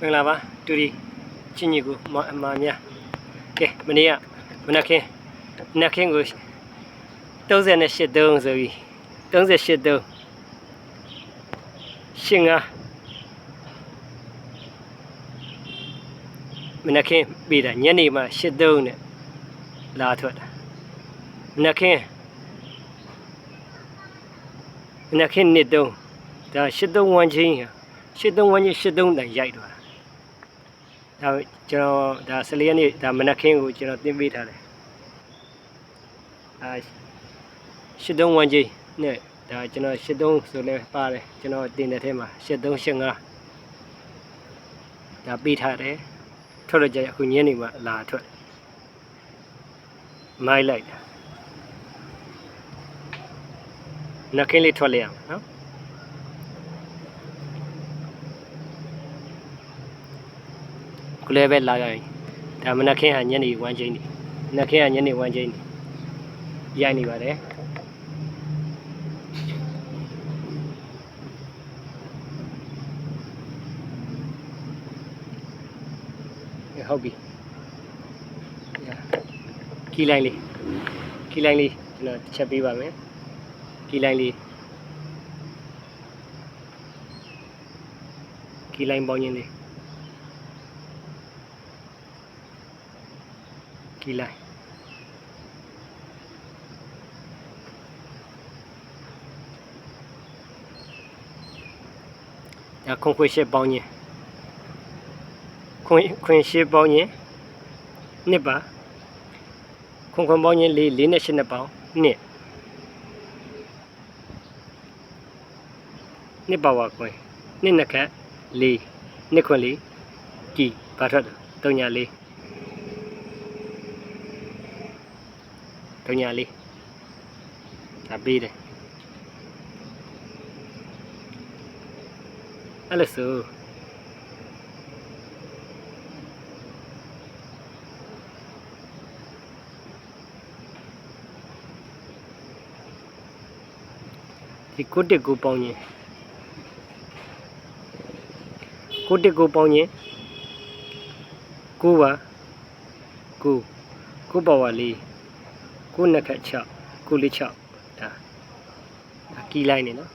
မင်္ဂလာပါတူဒီချင်းကြီးကိုမအမများကဲမနေ့ကမနက်ခင်းမနက်ခင်းကို38တုံးဆိုပြီး38တုံးရှင်ငါမနက်ခင်းပြီးတာညနေမှ7တုံးနဲ့လာထွက်တာမနက်ခင်းမနက်ခင်းနှစ်တုံးဒါ7တုံးဝမ်းချင်းဟာ7တုံးဝမ်းချင်း7တုံးတန်ရိုက်တော့တာ ဒါကျွန်တော်ဒါ14ရက်နေ့ဒါမနက်ခင်းကိုကျွန်တော်တင်ပေးထားတယ်အာ7တုံးဝမ်းချင်းနဲ့ဒါကျွန်တော်7တုံးဆိုလဲပါတယ်ကျွန်တော်တင်တဲ့ထဲမှာ7တုံး85ဒါပေးထားတယ်ထွက်တော့ကြအခုညနေမှလာထွက်မိုက်လိုက်တာနက်ခင်းလေးထွက်လိုက်ရအောင်နော် ခုလည်းပဲလာရရင်ဒါမနက်ခင်းဟာညနေ1ချိန်နေမနက်ခင်းဟာညနေ1ချိန်နေရိုက်နေပါတယ်အေးဟုတ်ပြီညာကီလိုင်းလေးကီလိုင်းလေးကျွန်တော်တစ်ချက်ပေးပါမယ်ကီလိုင်းလေးကီလိုင်းပေါင်းရင်းလေး ကီလိုက်ဒါခွန်ခွေရှစ်ပေါင်းခြင်းခွင်ခွင်ရှစ်ပေါင်းခြင်းနှစ်ပါခွန်ခွန်ပေါင်းခြင်းလေးလေးနဲ့ရှစ်နှစ်ပေါင်းနှစ်နှစ်ပါဝါခွင်နှစ်နှစ်ခတ်လေးနှစ်ခွင်လေးကြည်ဘာထွက်တယ်တုံညာလေး တော့ညာလေးဒါပေးတယ်အဲ့လိုဆိုဒီကိုတက်ကိုပေါင်းရင်ကိုတက်ကိုပေါင်းရင် ကိုပါကိုကိုပါဝါလေးကိုနှစ်ခတ်6ကိုလေး6ဒါဒါကီလိုက်နေနော်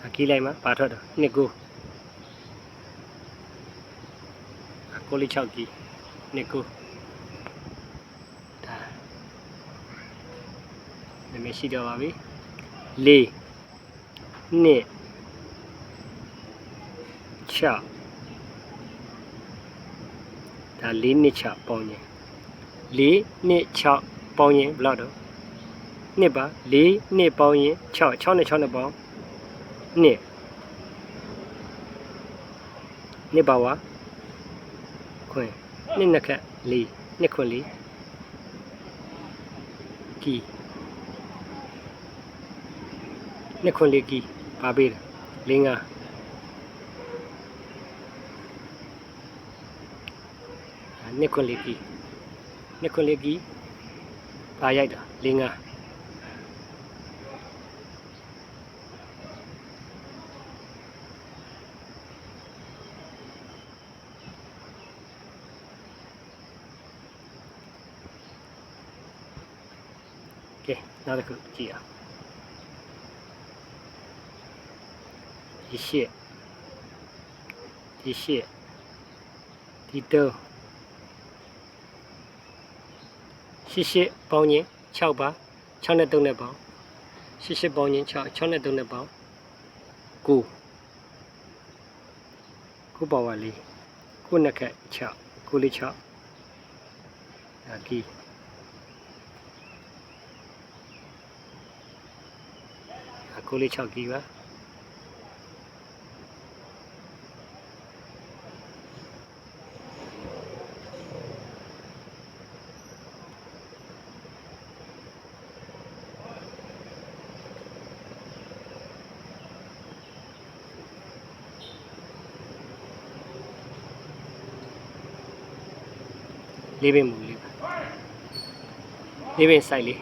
ဒါကီလိုက်မှာပါထွက်တော့နှစ်ကိုဒါကိုလေး6ကီနှစ်ကိုဒါနည်းမရှိတော့ပါပြီလေးနှစ် 6ဒါ4နှစ်6ပေါင်းရင်4နှစ်6ပေါင်းရင်ဘယ်လောက်တော့နှစ်ပါ4နှစ်ပေါင်းရင်6 6နဲ့6နဲ့ပေါင်းနှစ်နှစ်ပါဝါခွင်နှစ်နှစ်ခက်4နှစ်ခွင်4ကီနှစ်ခွင်4ကီပါပေးတယ်5 5 နှစ်ခွန်လေးကြီးနှစ်ခွန်လေးကြီးပါရိုက်တာလေးငါကဲနောက်တစ်ခုကြည့်အောင်ဒီရှစ်ဒီရှစ်ဒီတော့ ရှစ်ရှစ်ပေါင်းရင်6ပါ6နဲ့3နဲ့ပေါင်းရှစ်ရှစ်ပေါင်းရင်6 6နဲ့3နဲ့ပေါင်း9 9ပါဝါလေး9နှစ်ခက်6 9လေး6ဒါကီ9လေး6ကီပါ လေးပင်မူလေးပါလေးပင်ဆိုင်လေး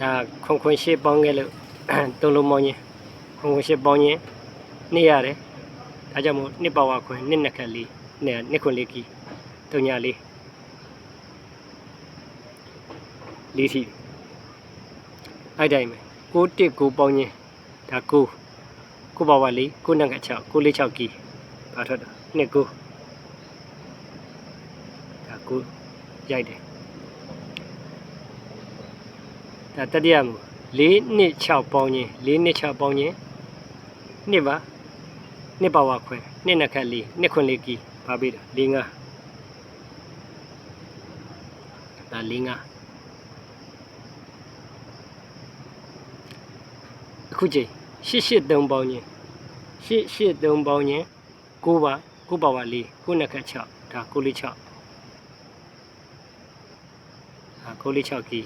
ဒါခွန်ခွန်ရှေ့ပေါင်းခဲ့လို့တုံးလုံးပေါင်းချင်းခွန်ခွန်ရှေ့ပေါင်းချင်းနှစ်ရတယ်ဒါကြောင့်မို့နှစ်ပါဝါခွင်နှစ်နှစ်ခက်လေးနှစ်နှစ်ခွန်လေးကီတုံညာလေးလေးစီအဲ့တိုင်းပဲကိုတစ်ကိုပေါင်းချင်းဒါကိုကိုပါဝါလေးကိုနှစ်ခက်6ကိုလေး6ကီပါထွက်တော့နှစ်ကိုဒါကို ရိုက်တယ်ဒါတတိယမူ၄နှစ်6ပေါင်းချင်း၄နှစ်6ပေါင်းချင်းနှစ်ပါနှစ်ပါဝါခွဲနှစ်နှစ်ခက်လေးနှစ်ခွန်းလေးကီပါပြီတော့၄၅ဒါ၄၅အခုချိန်၈၈3ပေါင်းချင်း၈၈3ပေါင်းချင်း9ပါ9ပါဝါ၄9နှစ်ခက်6ဒါ9လေး6 ဒါ9လေး6ကီ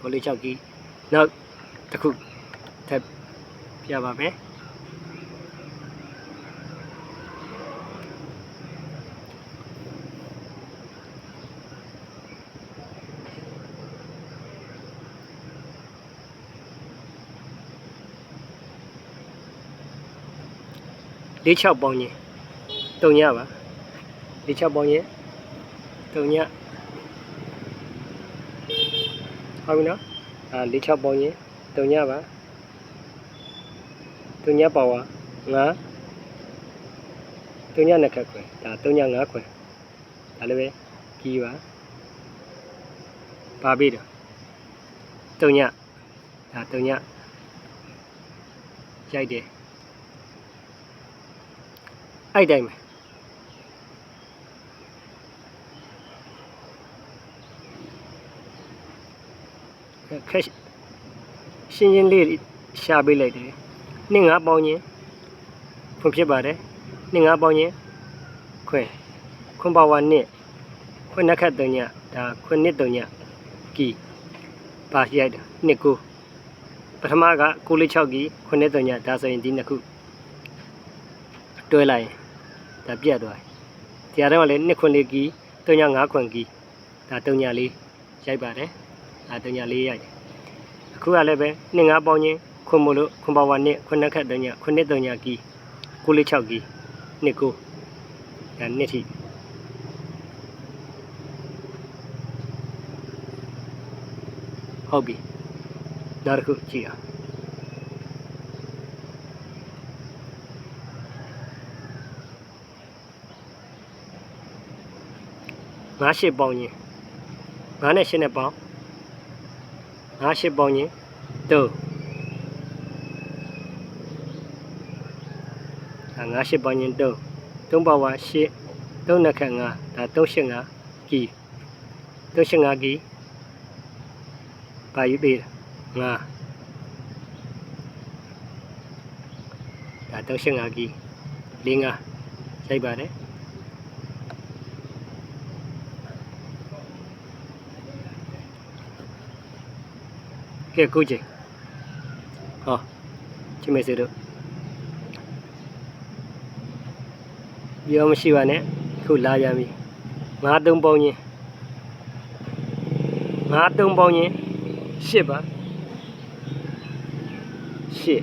ကိုလေး6ကီနောက်တစ်ခုထပ်ပြပါမယ် လေး6ပေါင်းချင်းတုံညပါလေး6ပေါင်းချင်းတုံညဟုတ်ပြီနော်အာ၄6ပေါင်းရင်တုံညပါတုံညပါဝါ9တုံညနှစ်ခက်ခွဲဒါတုံည9ခွဲဒါလည်းပဲကြီးပါပါပြီတော့တုံညဒါတုံညရိုက်တယ် အဲ့တိုင်းပဲခက်ရှင်းရှင်းလေးရှာပေးလိုက်တယ်နှစ်ငါးပေါင်းချင်းဖွင့်ဖြစ်ပါတယ်နှစ်ငါးပေါင်းချင်းခွဲခွန်ပါဝါနှစ်ခွန်းနှက်ခတ်တုံညဒါခွန်းနှစ်တုံညကီပါရိုက်တာနှစ်ကိုပထမက6လေး6ကီခွန်းနှစ်တုံညဒါဆိုရင်ဒီနှစ်ခုတွဲလိုက်ရင် ဒါပြတ်သွားတယ်တရားတော့လည်းနှစ်ခွန်းလေးကီတုံည9ခွန်းကီဒါတုံညလေးရိုက်ပါတယ်ဒါတုံညလေးရိုက်တယ်အခုကလည်းပဲနှစ်ငါးပေါင်းချင်းခွန်မလို့ခွန်ပါဝါနှစ်ခွနှစ်ခက်တုံညခွနှစ်တုံညကီကိုလေး6ကီနှစ်ကိုဒါနှစ်ထိဟုတ်ပြီနောက်တစ်ခုကြည့်အောင် ငါးရှစ်ပေါင်းချင်းငါးနဲ့ရှစ်နဲ့ပေါင်းငါးရှစ်ပေါင်းရင်တုံးဒါငါးရှစ်ပေါင်းရင်တုံးတုံးပါဝါရှစ်တုံးနှစ်ခက်ငါဒါတုံးရှစ်ငါကီတုံးရှစ်ငါကီပါယူသေးတယ်ငါဒါတုံးရှစ်ငါကီလေးငါရိုက်ပါတယ် ကဲကိုချိန်ဟောချိမေစေတို့ပြောမရှိပါနဲ့ခုလာပြန်ပြီငါးသုံးပေါင်းချင်းငါးသုံးပေါင်းချင်းရှစ်ပါရှစ်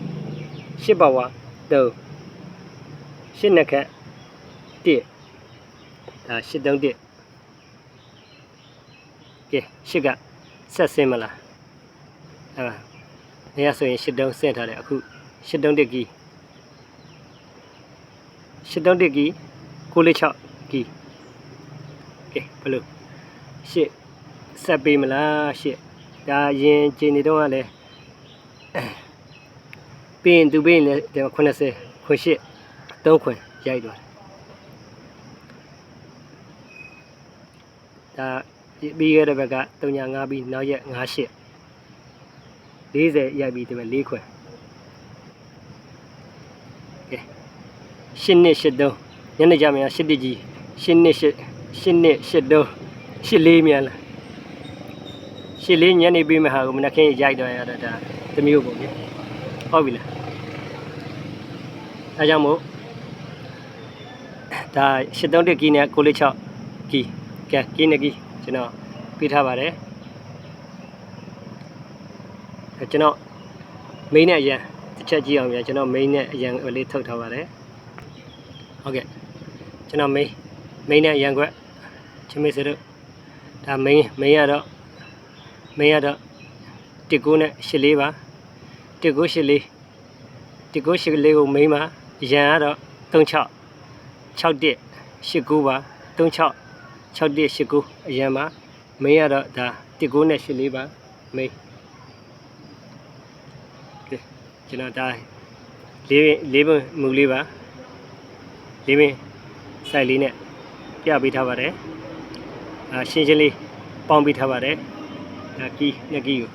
ရှစ်ပါဝါသုံးရှစ်နှစ်ခက်တစ်ဒါရှစ်သုံးတစ်ကဲရှစ်ကဆက်စင်းမလား အဲ့ဒါနေရာဆိုရင်ရှစ်တုံးဆင့်ထားတယ်အခုရှစ်တုံးတစ်ကီရှစ်တုံးတစ်ကီကိုလေး6ကီကဲဘလို့ရှစ်ဆက်ပေးမလားရှစ်ဒါရင်ကျင်းနေတော့ကလည်းပြီးရင်သူပြီးရင်လည်းဒီမှာ80ခွန်ရှစ်3ခွန်ရိုက်သွားတယ်ဒါပြီးခဲ့တဲ့ဘက်က3.5ပြီးနောက်ရက်5ရှစ် 40ရိုက်ပြီးဒီမှာ4ခွဲကဲရှင်းနှစ်ရှစ်တုံးညနေကြမှာရှစ်တကြီးရှင်းနှစ်ရှစ်ရှင်းနှစ်ရှစ်တုံးရှစ်လေးမြန်လားရှစ်လေးညနေပေးမဲ့ဟာကိုမနက်ခင်းရိုက်တော့ရတာဒါတစ်မျိုးပေါ့ဗျဟုတ်ပြီလားအဲကြောင့်မို့ဒါ831ကီနဲ့946ကီကဲကီနဲ့ကီကျွန်တော်ပေးထားပါတယ်အဲ ကျွန်တော် main နဲ့အရန်တစ်ချက်ကြည့်အောင်ဗျာကျွန်တော် main နဲ့အရန်လေးထုတ်ထားပါတယ်ဟုတ်ကဲ့ကျွန်တော် main main နဲ့အရန်ကွက်ချင်းမေးစတို့ဒါ main main ကတော့ main ကတော့19နဲ့84ပါ1984 1984ကို main ပါရန်ကတော့36 61 89ပါ36 61 89အရန်ပါ main ကတော့ဒါ19နဲ့84ပါ main ကဲ ကျွန်တော်ဒါလေးလေးပုံမူလေးပါလေးပင် site လေးနဲ့ပြပေးထားပါတယ်အာရှင်းရှင်းလေးပေါင်းပေးထားပါတယ်ဒါကီးနှစ်ကီးကို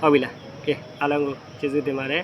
ဟုတ်ပြီလားကဲအားလုံးကိုကျေးဇူးတင်ပါတယ်